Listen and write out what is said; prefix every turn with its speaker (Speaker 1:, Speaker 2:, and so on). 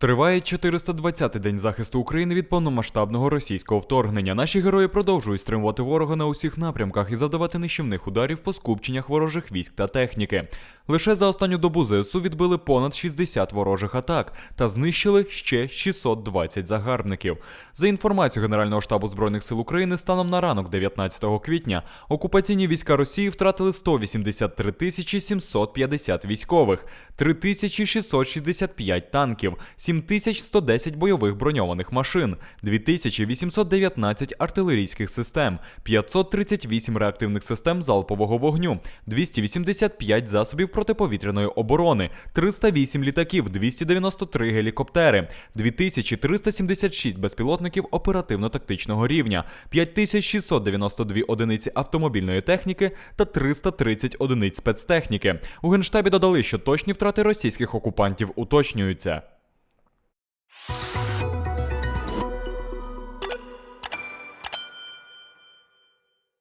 Speaker 1: Триває 420-й день захисту України від повномасштабного російського вторгнення. Наші герої продовжують стримувати ворога на усіх напрямках і завдавати нищівних ударів по скупченнях ворожих військ та техніки. Лише за останню добу ЗСУ відбили понад 60 ворожих атак та знищили ще 620 загарбників. За інформацією Генерального штабу збройних сил України, станом на ранок 19 квітня окупаційні війська Росії втратили 183 тисячі 750 військових, 3665 танків, 7110 бойових броньованих машин, 2819 артилерійських систем, 538 реактивних систем залпового вогню, 285 засобів протиповітряної оборони, 308 літаків, 293 гелікоптери, 2376 безпілотників оперативно-тактичного рівня, 5692 одиниці автомобільної техніки та 330 одиниць спецтехніки. У генштабі додали, що точні втрати російських окупантів уточнюються.